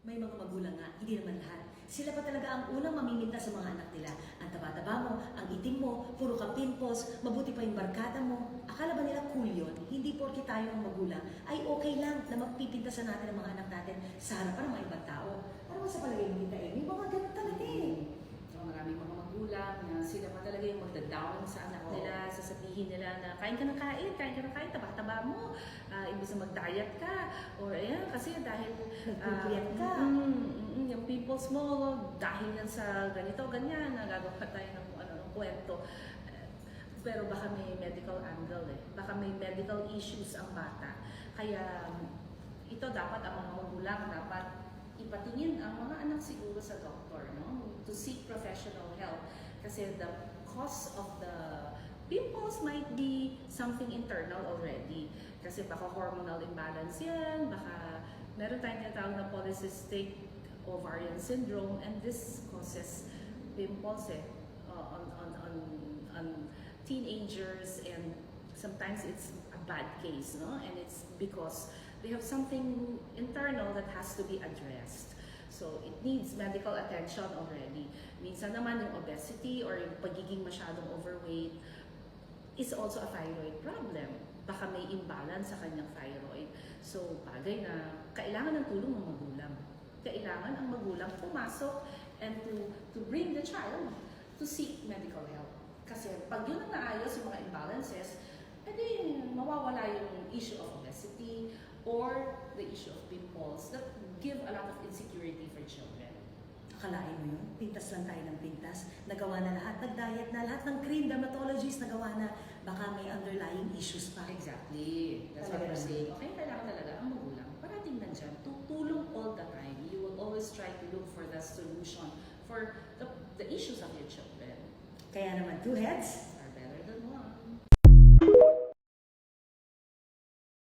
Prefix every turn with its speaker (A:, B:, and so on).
A: May mga magulang nga, hindi naman lahat. Sila pa talaga ang unang mamiminta sa mga anak nila. Ang taba-taba mo, ang itim mo, puro kang pimples, mabuti pa yung barkada mo. Akala ba nila cool yun? Hindi porke tayo ang magulang, ay okay lang na magpipintasan natin ang mga anak natin sa harapan ng mga ibang tao. Ano ba sa palagay mo, Tita Amy? Mga ganun talaga eh.
B: So, maraming mga magulang na sila pa talaga yung magda-down sa anak
A: Oo.
B: nila, sasabihin nila na kain ka ng kain, kain ka ng kain, taba-taba mo, uh, imbis na mag-diet ka, or ayan, kasi dahil
A: Nagpupuyat ka.
B: Mm, mm, mm, yung pimples mo, dahil yan sa ganito, ganyan, nagagawa tayo ng kung ano, ng kwento. Eh, Pero baka may medical angle eh. Baka may medical issues ang bata. Kaya ito dapat ang mga magulang dapat ipatingin ang mga anak siguro sa doktor, no? To seek professional help. Kasi the cause of the pimples might be something internal already. Kasi baka hormonal imbalance yan, baka meron tayong tinatawag na polycystic ovarian syndrome and this causes pimples eh, uh, on, on, on, on teenagers and sometimes it's a bad case, no? And it's because they have something internal that has to be addressed. So it needs medical attention already. Minsan naman yung obesity or yung pagiging masyadong overweight is also a thyroid problem. Baka may imbalance sa kanyang thyroid. So bagay na kailangan ng tulong ng magulang. Kailangan ang magulang pumasok and to to bring the child to seek medical help. Kasi pag yun ang naayos yung mga imbalances, edi mawawala yung issue of obesity or the issue of pimples that give a lot of insecurity for children.
A: Akalain mo yun? Pintas lang tayo ng pintas. Nagawa na lahat, nag-diet na, lahat ng cream, dermatologist nagawa na. Baka may underlying issues pa.
B: Exactly. That's what
A: Talaga
B: I'm
A: naman.
B: saying. Okay, kailangan talaga ang magulang. Parating nandyan. Tutulong all the time. You will always try to look for the solution for the, the issues of your children.
A: Kaya naman, two heads,